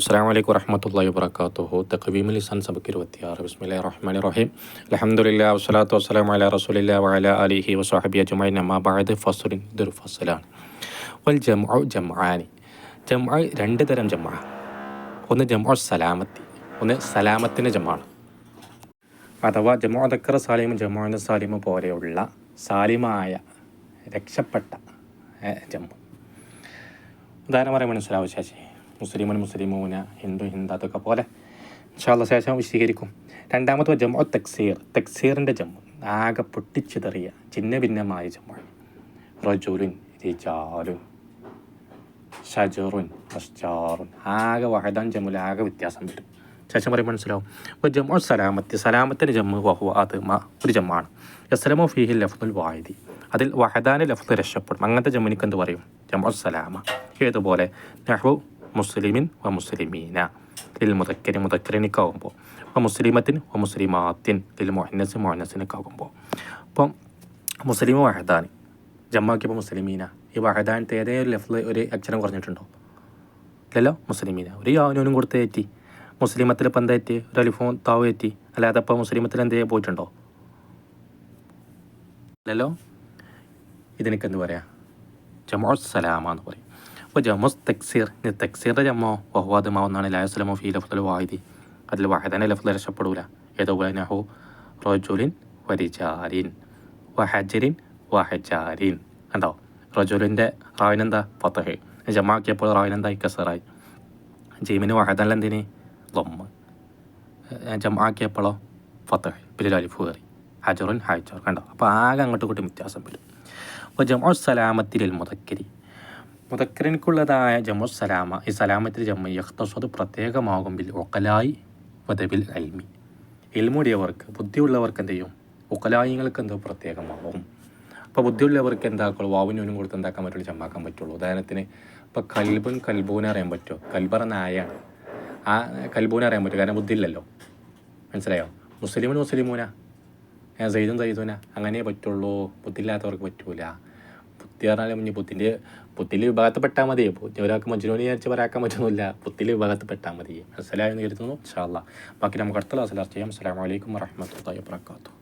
അസ്സാം വലൈക്കും വറഹമത്തല്ലാ വാബർക്കാത്തുഹു തഖവീമുൽ ലിസാൻ സബക്ക് ഇരുപത്തിയാറ്. ബിസ്മില്ല റഹ്മാൻ റഹീം അലഹമുല്ല വസ്സലാത്തു വസ്സലാം അല റസൂലില്ല വല അലിഹി വസാഹബി അജുമായി അമ്മാ ഫസുലിൻ ഇതൊരു ഫസലാണ്. വൽ ജംഉ ജംആനി. ജം രണ്ട് തരം ജംഅ ഒന്ന് ജംഉ സലാമത്തി. ഒന്ന് സലാമത്തിന്റെ ജമാണ് അഥവാ ജമു ദക്കർ സാലിമ ജമുഅന സാലിമ പോലെയുള്ള സാലിമായ രക്ഷപ്പെട്ട ജമ്മു ഉദാഹരണം പറയാൻ മനസ്സിലാവും ശേഷി മുസ്ലിമുൻ മുസ്ലിമൂന ഹിന്ദു ഹിന്ദ അതൊക്കെ പോലെ ഇൻഷാല്ല ശേഷം വിശദീകരിക്കും. രണ്ടാമത്തെ ജമ്മു തക്സീർ. തക്സീറിന്റെ ജമ്മു. ആകെ പൊട്ടിച്ചിതറിയ ചിന്ന ഭിന്നമായ ജമ്മു. റജുലുൻ റിജാലുൻ ഷജറുൻ അഷ്ജാറുൻ ആകെ വഹദാൻ ജമ്മുൽ ആകെ വ്യത്യാസം വരും. ശേഷം പറയും മനസ്സിലാവും. അപ്പോൾ ജമ്മു സലാമത്തി. സലാമത്തിന്റെ ജമ്മു വഹു അത് മ ഒരു ജമ്മാണ്. യസ്ലമോ ഫിഹിൽ ലഫ്തുൽ വായതി അതിൽ വഹദാൻ ലഫ്ദ് രക്ഷപ്പെടും. അങ്ങനത്തെ ജമ്മുനിക്ക് എന്ത് പറയും? ജമ്മു സലാമ. ഏതുപോലെ? നെഹു മുസ്ലിമിൻ വ മുസ്ലിമീന. ലിൽ മുതക്കരി മുതക്കരനിക്കാവുമ്പോൾ വ മുസ്ലിമത്തിൻ വ മുസ്ലിമാത്തിൻ. ലിൽ മൊഹന്നസ് മൊഹന്നസിനൊക്കാകുമ്പോൾ അപ്പം മുസ്ലിം വഹദാൻ. ജമ്മാക്കിയപ്പോൾ മുസ്ലിമീന. ഈ വഹദാനത്തെ ഏതെങ്കിലും ലെഫ്റ്റിൽ ഒരു അക്ഷരം കുറഞ്ഞിട്ടുണ്ടോ? ഇല്ലല്ലോ മുസ്ലിമീന. ഒരു യാവനും കൊടുത്ത് ഏറ്റി. മുസ്ലിമത്തിൽ ഇപ്പം എന്താ എത്തി ഒരു അലിഫോൺ താവ് എത്തി അല്ലാതെ അപ്പോൾ മുസ്ലിമത്തിൽ എന്തേ പോയിട്ടുണ്ടോ? അല്ലല്ലോ ഇതിനൊക്കെ എന്ത് പറയാ? ജമോസ് സലാമ എന്ന് പറയും. അപ്പോൾ ജമോസ് തെക്സീർ തെക്സീറിന്റെ ജമ്മോ വഹ്വാദ് മാവുന്നാണ് ലായസ്ലമോ ഫീ ലഫ്ദൽ വാഹിദി അതിൽ വാഹിദനെ ലഫ്ദൽ രക്ഷപ്പെടൂല ഏതുപോലെ നഹു റജുലിൻ വരിജാരിൻ വഹജരിൻ വഹജാരിൻ കണ്ടോ റജുലിന്റെ റാവിനെന്താ ഫത്തഹ് ജമാക്കിയപ്പോൾ റാവിനെന്താ കസറായി ജീമിന് വഹദല്ല എന്തിന് ലൊമ്മ് ജമാക്കിയപ്പോഴോ ഫത്തഹ് പിന്നെ അലിഫ് കയറി ഹജറുൻ ഹജർ കണ്ടോ അപ്പോൾ ആകെ അങ്ങോട്ടും ഇങ്ങോട്ടും വ്യത്യാസം വരും അപ്പോൾ ജമോ സലാമത്തിൽ മുതക്കരി മുതക്കരനിക്കുള്ളതായ ജമു സലാമ ഈ സലാമത്തിൽ ജമ്മു യഹ്തസ്വത് പ്രത്യേകമാകും ബിൽ ഒക്കലായി വധബിൽ അൽമി. എൽമുടിയവർക്ക് ബുദ്ധിയുള്ളവർക്ക് എന്ത് ചെയ്യും ഒക്കലായിങ്ങൾക്ക് എന്തോ പ്രത്യേകമാകും അപ്പോൾ ബുദ്ധിയുള്ളവർക്ക് എന്താക്കുള്ളൂ വാവിനൂനും കൊടുത്ത് എന്താക്കാൻ പറ്റുള്ളൂ? ചമ്മാക്കാൻ പറ്റുള്ളൂ. ഉദാഹരണത്തിന് ഇപ്പോൾ കൽബുൻ കൽബൂനെ അറിയാൻ പറ്റുമോ? കൽബറ നായാണ് ആ കൽബൂനെ അറിയാൻ പറ്റും കാരണം ബുദ്ധി ഇല്ലല്ലോ മനസ്സിലായോ മുസ്ലിമിന്. മുസ്ലിമൂന സൈദും സൈദൂന അങ്ങനെ പറ്റുള്ളൂ. ബുദ്ധിയില്ലാത്തവർക്ക് പറ്റൂല. ബുദ്ധി പറഞ്ഞാൽ മുന്നേ ബുദ്ധിന്റെ വിഭാഗത്ത് വിഭാഗത്തിൽപ്പെട്ടാൽ മതി ഒരാൾക്ക് മജ്നൂനി വിചാരിച്ച് പറയാക്കാൻ പറ്റുന്നില്ല ബുദ്ധിയിൽ വിഭാഗത്തിൽപ്പെട്ടാൽ മതി. മനസ്സിലായെന്ന് കരുതുന്നു. ഇൻഷാല്ല ബാക്കി നമുക്ക് അടുത്ത ക്ലാസ്സിൽ ചർച്ച ചെയ്യാം. അസ്സാം വലൈക്കും വാഹമത്തല്ലാ വാത്തു